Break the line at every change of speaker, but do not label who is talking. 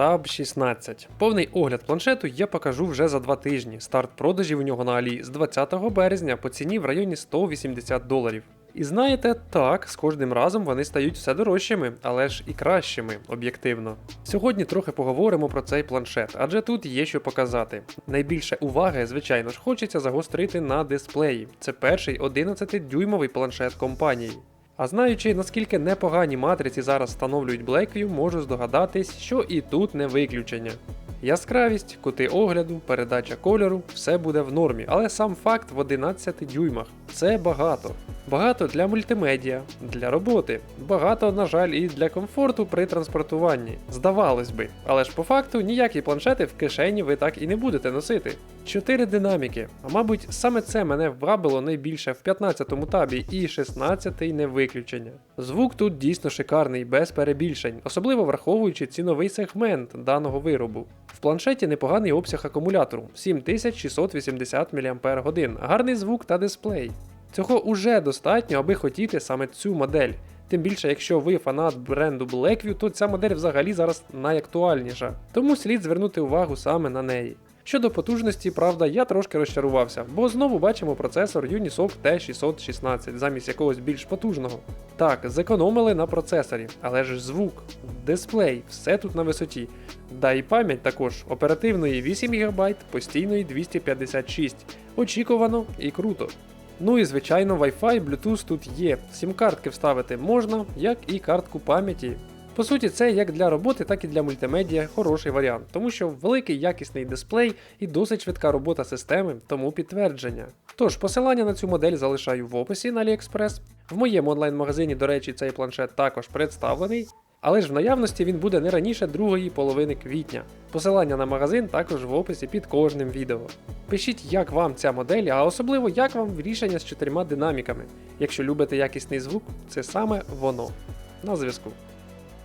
Tab 16. Повний огляд планшету я покажу вже за два тижні. Старт продажів у нього на Алі з 20 березня по ціні в районі 180 доларів. І знаєте, так, з кожним разом вони стають все дорожчими, але ж і кращими, об'єктивно. Сьогодні трохи поговоримо про цей планшет, адже тут є що показати. Найбільше уваги, звичайно ж, хочеться загострити на дисплеї. Це перший 11-дюймовий планшет компанії. А знаючи, наскільки непогані матриці зараз встановлюють Blackview, можу здогадатись, що і тут не виключення. Яскравість, кути огляду, передача кольору все буде в нормі, але сам факт в 11 дюймах це багато. Багато для мультимедіа, для роботи, багато, на жаль, і для комфорту при транспортуванні. Здавалось би, але ж по факту ніякі планшети в кишені ви так і не будете носити. Чотири динаміки, а мабуть, саме це мене вабило найбільше в 15-му табі і 16-й не виключення. Звук тут дійсно шикарний, без перебільшень, особливо враховуючи ціновий сегмент даного виробу. В планшеті непоганий обсяг акумулятору 7680 мАч, гарний звук та дисплей. Цього уже достатньо, аби хотіти саме цю модель. Тим більше, якщо ви фанат бренду Blackview, то ця модель взагалі зараз найактуальніша, тому слід звернути увагу саме на неї. Щодо потужності, правда, я трошки розчарувався, бо знову бачимо процесор Unisoc T616 замість якогось більш потужного. Так, зекономили на процесорі, але ж звук, дисплей, все тут на висоті. Да і пам'ять також оперативної 8 ГБ, постійної 256. Очікувано і круто. Ну і звичайно, Wi-Fi, Bluetooth тут є. Сім-картки вставити можна, як і картку пам'яті. По суті, це як для роботи, так і для мультимедіа хороший варіант, тому що великий якісний дисплей і досить швидка робота системи, тому підтвердження. Тож, посилання на цю модель залишаю в описі на AliExpress. В моєму онлайн-магазині, до речі, цей планшет також представлений. Але ж в наявності він буде не раніше другої половини квітня. Посилання на магазин також в описі під кожним відео. Пишіть, як вам ця модель, а особливо як вам рішення з чотирма динаміками. Якщо любите якісний звук, це саме воно. На зв'язку.